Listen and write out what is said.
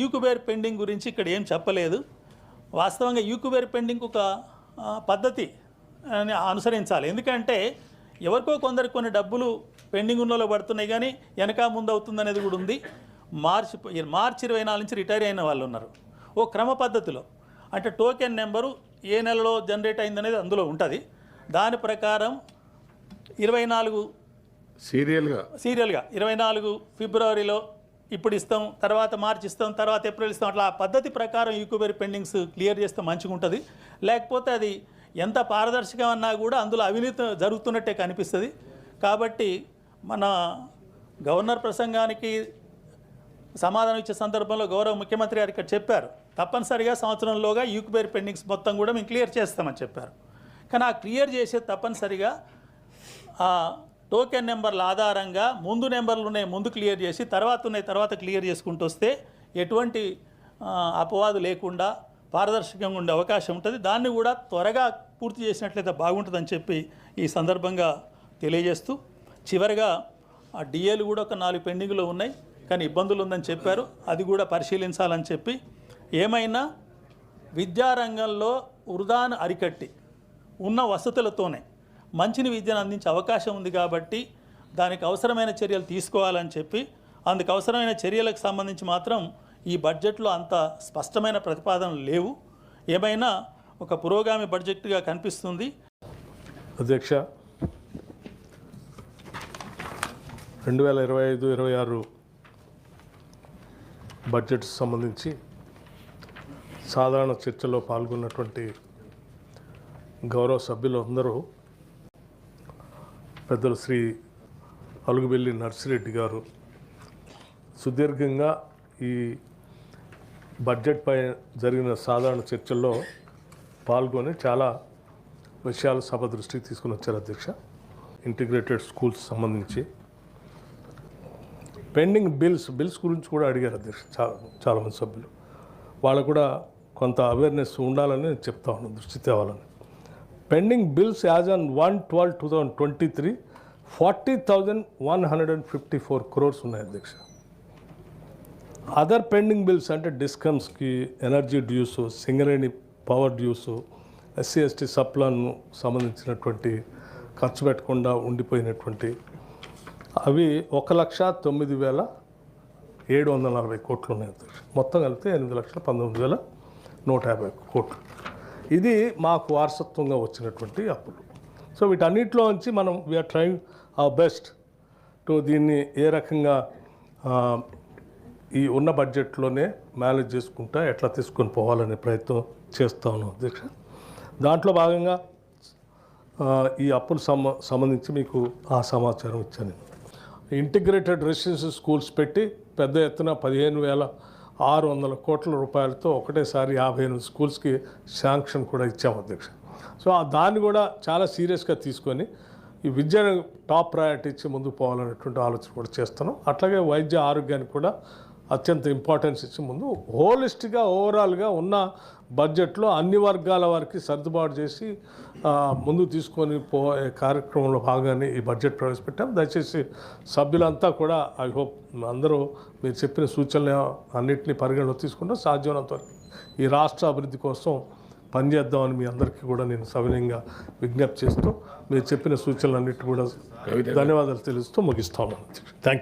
యూకుబేర్ pending గురించి ఇక్కడ ఏం చెప్పలేదు. వాస్తవంగా యూకుబేర్ పెండింగ్ ఒక పద్ధతి అని అనుసరించాలి. ఎందుకంటే ఎవరికో కొందరికి కొన్ని డబ్బులు పెండింగ్ ఉన్నలో పడుతున్నాయి కానీ వెనక ముందు అవుతుంది అనేది కూడా ఉంది. మార్చి మార్చి ఇరవై నాలుగు నుంచి రిటైర్ అయిన వాళ్ళు ఉన్నారు. ఓ క్రమ పద్ధతిలో. అంటే టోకెన్ నెంబరు ఏ నెలలో జనరేట్ అయిందనేది అందులో ఉంటుంది. దాని ప్రకారం ఇరవై నాలుగు సీరియల్గా. సీరియల్గా ఇరవై నాలుగు ఫిబ్రవరిలో ఇప్పుడు ఇస్తాం తర్వాత మార్చి ఇస్తాం తర్వాత ఏప్రిల్ ఇస్తాం అట్లా ఆ పద్ధతి ప్రకారం ఈక్వబెరీ పెండింగ్స్ క్లియర్ చేస్తే మంచిగా ఉంటుంది లేకపోతే అది ఎంత పారదర్శకం అన్నా కూడా అందులో అవినీతి జరుగుతున్నట్టే కనిపిస్తుంది. కాబట్టి మన గవర్నర్ ప్రసంగానికి సమాధానం ఇచ్చే సందర్భంలో గౌరవ ముఖ్యమంత్రి గారు ఇక్కడ చెప్పారు. తప్పనిసరిగా సంవత్సరంలోగా యూక్బేర్ పెండింగ్స్ మొత్తం కూడా మేము క్లియర్ చేస్తామని చెప్పారు. కానీ ఆ క్లియర్ చేసే తప్పనిసరిగా టోకెన్ నెంబర్ల ఆధారంగా ముందు నెంబర్లు ఉన్నాయి ముందు క్లియర్ చేసి తర్వాత ఉన్నాయి తర్వాత క్లియర్ చేసుకుంటూ వస్తే ఎటువంటి అపవాదు లేకుండా పారదర్శకంగా ఉండే అవకాశం ఉంటుంది. దాన్ని కూడా త్వరగా పూర్తి చేసినట్లయితే బాగుంటుందని చెప్పి ఈ సందర్భంగా తెలియజేస్తూ చివరిగా ఆ డిఏలు కూడా ఒక నాలుగు పెండింగ్లో ఉన్నాయి. కానీ ఇబ్బందులు ఉందని చెప్పారు. అది కూడా పరిశీలించాలని చెప్పి ఏమైనా విద్యారంగంలో వృధాను అరికట్టి ఉన్న వసతులతోనే మంచిని విద్యను అందించే అవకాశం ఉంది కాబట్టి దానికి అవసరమైన చర్యలు తీసుకోవాలని చెప్పి అందుకు అవసరమైన చర్యలకు సంబంధించి మాత్రం ఈ బడ్జెట్లో అంత స్పష్టమైన ప్రతిపాదనలు లేవు. ఏమైనా ఒక పురోగామి బడ్జెట్గా కనిపిస్తుంది? అధ్యక్ష రెండు వేల ఇరవై ఐదు ఇరవై ఆరు బడ్జెట్ సంబంధించి సాధారణ చర్చలో పాల్గొన్నటువంటి గౌరవ సభ్యులు అందరూ పెద్దలు శ్రీ అలుగుబెల్లి నర్సిరెడ్డి గారు సుదీర్ఘంగా ఈ బడ్జెట్పై జరిగిన సాధారణ చర్చల్లో పాల్గొని చాలా విషయాలు సభ దృష్టికి తీసుకుని వచ్చారు అధ్యక్ష. ఇంటిగ్రేటెడ్ స్కూల్స్ సంబంధించి. పెండింగ్ బిల్స్ బిల్స్ గురించి కూడా అడిగారు అధ్యక్ష చాలా చాలామంది సభ్యులు. వాళ్ళకు కూడా కొంత అవేర్నెస్ ఉండాలని నేను చెప్తా ఉన్నాను దృష్టి తేవాలని. Pending bills as on one twelve two thousand twenty three forty thousand one hundred and fifty four crores ఉన్నాయి అధ్యక్ష. అదర్ పెండింగ్ బిల్స్ అంటే డిస్కమ్స్కి energy dues Singareni power dues SC ST సప్లాన్ను సంబంధించినటువంటి ఖర్చు పెట్టకుండా ఉండిపోయినటువంటి అవి ఒక లక్ష తొమ్మిది వేల ఏడు వందల నలభై కోట్లు ఉన్నాయి అధ్యక్ష. మొత్తం కలిపితే ఎనిమిది లక్షల పంతొమ్మిది వేల నూట యాభై కోట్లు. ఇది మాకు వారసత్వంగా వచ్చినటువంటి అప్పులు సో వీటన్నిటిలో నుంచి మనం we are trying a best to దీన్ని ఏ రకంగా ఈ ఉన్న బడ్జెట్లోనే మేనేజ్ చేసుకుంటా ఎట్లా తీసుకొని పోవాలనే ప్రయత్నం చేస్తాను దీక్ష దాంట్లో భాగంగా ఈ అప్పులు సంబ సంబంధించి మీకు ఆ సమాచారం ఇచ్చాను. ఇంటిగ్రేటెడ్ రెసిడెన్షియల్ స్కూల్స్ పెట్టి పెద్ద ఎత్తున పదిహేను వేల ఆరు వందల కోట్ల రూపాయలతో ఒకటేసారి యాభై ఎనిమిది స్కూల్స్కి శాంక్షన్ కూడా ఇచ్చాము అధ్యక్ష. సో ఆ దాన్ని కూడా చాలా సీరియస్గా తీసుకొని ఈ విద్యను టాప్ ప్రయారిటీ ఇచ్చి ముందుకు పోవాలనేటువంటి ఆలోచన కూడా చేస్తున్నాం. అట్లాగే వైద్య ఆరోగ్యానికి కూడా అత్యంత ఇంపార్టెన్స్ ఇచ్చి ముందు హోలిస్టిక్గా ఓవరాల్గా ఉన్న బడ్జెట్లో అన్ని వర్గాల వారికి సర్దుబాటు చేసి ఆ, ముందుకు తీసుకొని పోయే కార్యక్రమంలో భాగంగానే ఈ బడ్జెట్ ప్రవేశపెట్టాం. దయచేసి సభ్యులంతా కూడా ఐ హోప్ అందరూ మీరు చెప్పిన సూచనలు అన్నింటినీ పరిగణలో తీసుకుంటూ సాధ్యమైనంత వరకు ఈ రాష్ట్ర అభివృద్ధి కోసం పనిచేద్దామని మీ అందరికీ కూడా నేను సవినయంగా విజ్ఞప్తి చేస్తూ మీరు చెప్పిన సూచనలన్నిటి కూడా ధన్యవాదాలు తెలుస్తూ ముగిస్తాను. థ్యాంక్